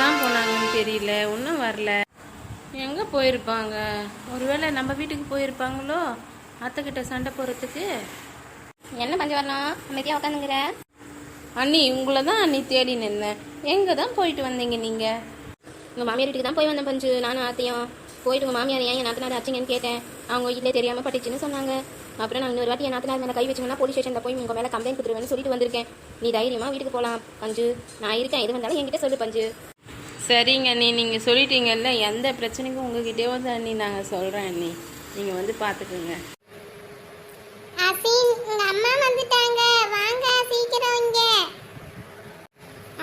தான் போனாங்கன்னு தெரியல. ஒன்றும் வரல. எங்கே போயிருப்பாங்க? ஒருவேளை நம்ம வீட்டுக்கு போயிருப்பாங்களோ? அத்தைக்கிட்ட சண்டை போகிறதுக்கு என்ன பஞ்சு வரலாம் அமைதியாக உட்காந்துங்கிற அண்ணி உங்களை தான் அண்ணி தேடி நின்னேன். எங்கே தான் போயிட்டு வந்தீங்க நீங்கள் உங்கள் மாமியார் வீட்டுக்கு தான் போய் வந்தேன் பஞ்சு. நானும் ஆத்தையும் போயிட்டு உங்கள் மாமியார் ஏன் என் நாத்தனார் ஆச்சுங்கன்னு கேட்டேன். அவங்க வீட்டிலே தெரியாமல் பட்டுச்சுன்னு சொன்னாங்க. அப்புறம் நான் இன்னொரு வாட்டி என் நாத்தனார் மேலே கை வச்சுங்கன்னா போலீஸ் ஸ்டேஷனில் போய் உங்கள் மேலே கம்ப்ளைண்ட் கொடுத்துருவேன்னு சொல்லிட்டு வந்திருக்கேன். நீ தைரியமாக வீட்டுக்கு போகலாம் பஞ்சு. நான் இருக்கேன். எது வந்தாலும் என்கிட்ட சொல்லு பஞ்சு. சரிங்க அண்ணி. நீங்கள் சொல்லிட்டீங்கல்ல எந்த பிரச்சனைக்கும் உங்ககிட்டே வந்து அண்ணி நாங்கள் சொல்கிறேன் அண்ணி. நீங்கள் வந்து பார்த்துக்குங்க அசீன் உங்க அம்மா வந்துட்டாங்க. வாங்க சீக்கிரம் இங்க.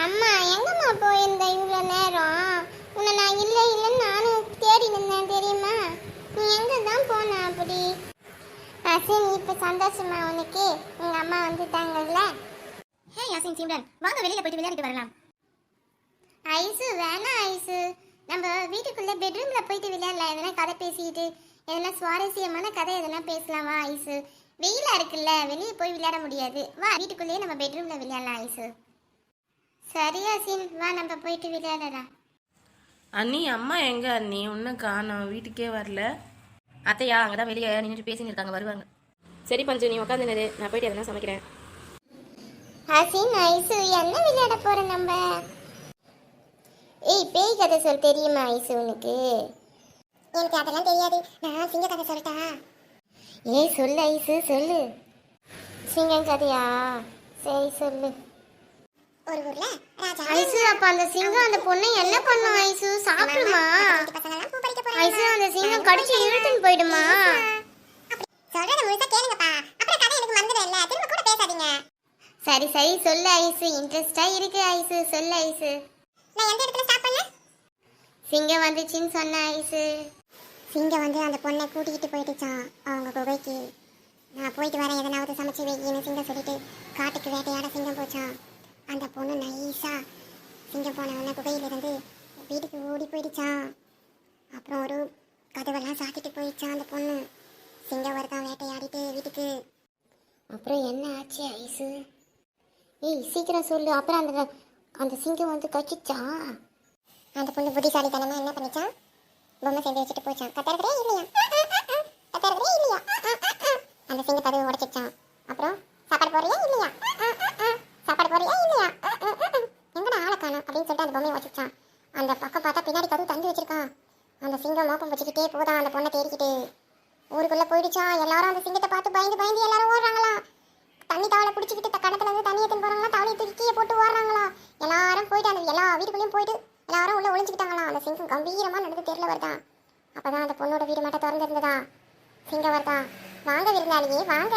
அம்மா எங்கம்மா போயிருந்த இவ்வளோ நேரம்? உன்னை நான் இல்லை இல்லைன்னு நானும் தேடி நின்றேன் தெரியுமா? நீ எங்க தான் போன அப்படி? அசீன் இப்போ சந்தோஷமா உனக்கு? உங்க அம்மா வந்துட்டாங்கல்ல? ஹே யாசின் சிம்ரன். வாங்க வெளியில் போயிட்டு விளையாடிட்டு வரலாம். ஐசு வேணாம் ஐசு. நம்ம வீட்டுக்குள்ள பெட்ரூம்ல போயிட்டு விளையாடலாம். எதனா கதை பேசிட்டு எதனா சுவாரஸ்யமான கதை எதனா பேசலாமா. ஐசு. வெயிலா இருக்குல்ல வெளியே போய் விளையாட முடியாது. வா வீட்டுக்குள்ளேயே நம்ம பெட்ரூம்ல விளையாடலாம் ஐசு. சரி அசின். வா நம்ம போயிட்டு விளையாடலாம். அண்ணி அம்மா எங்கே அண்ணி? ஒன்றும் காணோம். வீட்டுக்கே வரல. அத்தையா அங்கே தான் வெளியே நின்றுட்டு பேசின்னு இருக்காங்க. வருவாங்க. சரி பஞ்சு நீ உட்காந்து நான் போயிட்டு எதனா சமைக்கிறேன். அசின் ஐசு என்ன விளையாட போறோம் நம்ம? ஏய் பேய் கதை சொல் தெரியுமா ஐசு உனக்கு? எனக்கு அதெல்லாம் தெரியாது. நான் சிங்க கதை சொல்லட்டா ஏய் சொல்லு ஐசு சொல்லு. சிங்கம் கதையா? சரி சொல்லு. ஒரு ஊர்ல ராஜா ஐசு அப்ப அந்த சிங்கம் அந்த பொண்ணை என்ன பண்ணும் ஐசு? சாப்பிடுமா? ஐசு அந்த சிங்கம் கடிச்சு இழுத்துன்னு போயிடுமா? சொல்றத முழுசா கேளுங்கப்பா. அப்புறம் கதை எனக்கு மறந்துடும்ல திரும்ப கூட பேசாதீங்க. சரி சரி சொல்லு ஐசு. இன்ட்ரெஸ்டா இருக்கு ஐசு. சொல்லு ஐசு. எந்த இடத்துல ஸ்டாப் பண்ண? சிங்கம் வந்துச்சுன்னு சொன்ன ஐசு. சிங்கம் வந்து அந்த பொண்ணை கூட்டிக்கிட்டு போயிடுச்சான் அவங்க குகைக்கு. நான் போயிட்டு வரேன் எதனாவது சமைச்சு வைக்கின்னு சிங்கம் சொல்லிட்டு காட்டுக்கு வேட்டையாட சிங்கம் போச்சான் அந்த பொண்ணு நைஸா சிங்கம் போனவன குகையிலிருந்து வீட்டுக்கு ஓடி போயிடுச்சான் அப்புறம் ஒரு கதவெல்லாம் சாத்திட்டு போயிடுச்சான் அந்த பொண்ணு. சிங்கம் வருதான் வேட்டையாடிட்டு வீட்டுக்கு. அப்புறம் என்ன ஆச்சு ஐசு? ஏய் சீக்கிரம் சொல்லு. அப்புறம் அந்த அந்த சிங்கம் வந்து கச்சிச்சா அந்த பொண்ணு புத்திசாலித்தனமா என்ன பண்ணிச்சான் பொம்மை சேர்ந்து வச்சுட்டு போச்சான் கத்தறதே இல்லையா? கத்தறதே இல்லையா? அந்த சிங்க கதவு உடைச்சிச்சான் அப்புறம் சாப்பாடு போறியா இல்லையா? சாப்பாடு போறியா இல்லையா? எங்கடா ஆளை காணும் அப்படின்னு சொல்லிட்டு அந்த பொம்மையை வச்சுச்சான் அந்த பக்கம் பார்த்தா பின்னாடி கதவு தந்து வச்சிருக்கான். அந்த சிங்கம் மோப்பம் வச்சுக்கிட்டே போதான் அந்த பொண்ணை தேடிக்கிட்டு. ஊருக்குள்ள போயிடுச்சான் எல்லாரும் அந்த சிங்கத்தை பார்த்து பயந்து பயந்து எல்லாரும் ஓடுறாங்களாம். தண்ணி தவளை பிடிச்சிக்கிட்டு கணத்துல இருந்து தண்ணி எடுத்து போறாங்களா? தவளையை தூக்கி கீழே போட்டு ஓடுறாங்களா? எல்லாரும் போயிட்டு அந்த எல்லா வீட்டுக்குள்ளேயும் போயிட்டு எல்லாரும் உள்ள ஒளிஞ்சுக்கிட்டாங்களாம் அந்த சிங்கம் கம்பீரமா நடந்து தெரியல வருதான் அப்பதான் அந்த பொண்ணோட வீடு மட்டும் திறந்துருந்ததா? சிங்கம் வருதா? வாங்க விருந்தாளியே வாங்க.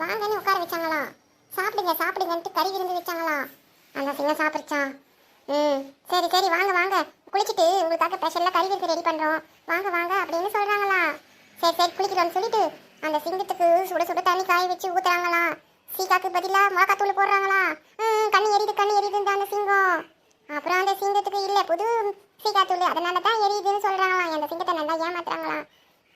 வாங்கன்னு உட்கார வச்சாங்களாம் சாப்பிடுங்க சாப்பிடுங்கன்ட்டு கறி விருந்து வச்சாங்களாம் அந்த சிங்கம் சாப்பிடுச்சான் ம் சரி சரி வாங்க வாங்க. குளிச்சுட்டு உங்களுக்காக ஸ்பெஷலாக கறி விருந்து ரெடி பண்ணுறோம் வாங்க வாங்க அப்படின்னு சொல்கிறாங்களா சரி சரி குளிக்கிறோம்னு சொல்லிட்டு அந்த சிங்கத்துக்கு சுட சுட தண்ணி காய வச்சு ஊத்துறாங்களாம் சீக்காக்கு பதிலாக மிளகாத்தூள் போடுறாங்களா? ம் கண்ணு எரியுது கண்ணு எரியுதுன்னு அந்த சிங்கம். அப்புறம் அந்த சிங்கத்துக்கு இல்லை புது சீக்காத்தூள் அதனால தான் எரியுதுன்னு சொல்கிறாங்களாம் அந்த சிங்கத்தை நல்லா ஏமாத்துறாங்களாம்.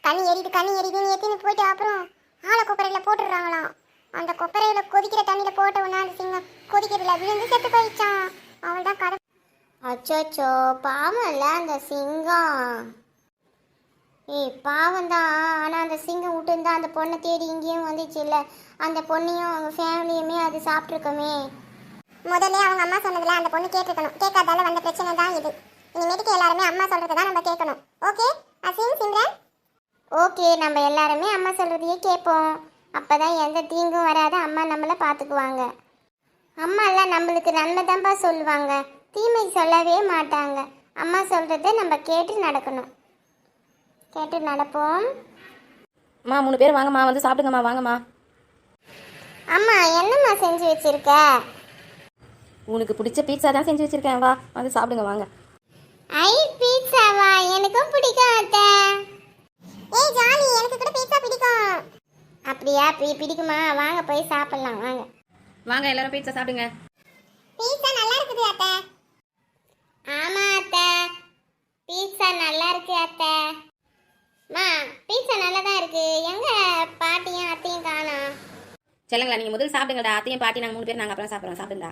கண்ணு எரியுது கண்ணு எரியுதுன்னு ஏற்றின்னு போயிட்டு அப்புறம் ஆளை கொப்பரையில் போட்டுடுறாங்களாம். அந்த கொப்பரையில் கொதிக்கிற தண்ணியில் போட்ட உடனே அந்த சிங்கம் கொதிக்கிறதுல விழுந்து செத்து போயிடுச்சான் அவள் தான் கதை அச்சோச்சோ பாவம் இல்லை அந்த சிங்கம். ஏய் பாவம் தான் ஆனால் அந்த சிங்கம் விட்டுருந்தா அந்த பொண்ணை தேடி இங்கேயும் வந்துச்சு இல்லை அந்த பொண்ணையும் அவங்க ஃபேமிலியுமே அது சாப்பிட்ருக்கோமே முதல்ல அவங்க அம்மா சொன்னதுல அந்த பொண்ணு கேட்டிருக்கணும். கேட்காதால வந்த பிரச்சனை தான் இது. இனிமேட்டுக்கு எல்லாருமே அம்மா சொல்றதை தான் நம்ம கேட்கணும். ஓகே? அசீம் சிம்ரன்? ஓகே நம்ம எல்லாருமே அம்மா சொல்றதையே கேட்போம். அப்பதான் எந்த தீங்கும் வராத அம்மா நம்மளை பார்த்துக்குவாங்க அம்மா எல்லாம் நம்மளுக்கு நன்மை தான்ப்பா சொல்லுவாங்க. தீமை சொல்லவே மாட்டாங்க. அம்மா சொல்றதை நம்ம கேட்டு நடக்கணும். கேட்டு நடப்போம். அம்மா மூணு பேர் வாங்கம்மா வந்து சாப்பிடுங்கம்மா வாங்கம்மா. அம்மா என்னம்மா செஞ்சு வச்சிருக்க? உனக்கு பிடிச்ச பீட்சா தான் செஞ்சு வச்சிருக்கேன் வா வந்து சாப்பிடுங்க வாங்க. ஐ பீட்சாவா எனக்கும் பிடிக்கும் அத்தை. ஏய் ஜாலி எனக்கு கூட பீட்சா பிடிக்கும். அப்படியா பி பிடிக்குமா? வாங்க போய் சாப்பிடலாம் வாங்க. வாங்க எல்லாரும் பீட்சா சாப்பிடுங்க. செல்லங்களா நீங்கள் முதல் சாப்பிடுங்கடா. அத்தையும் பாட்டி நாங்கள் மூணு பேர் நாங்கள் அப்புறம் சாப்பிடுறோம். சாப்பிடுங்க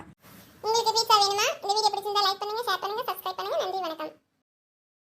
உங்களுக்கு பீட்சா வேணுமா இந்த வீடியோ பிடிச்சிருந்தா லைக் பண்ணுங்க ஷேர் பண்ணுங்க சப்ஸ்கிரைப் பண்ணுங்க. நன்றி வணக்கம்.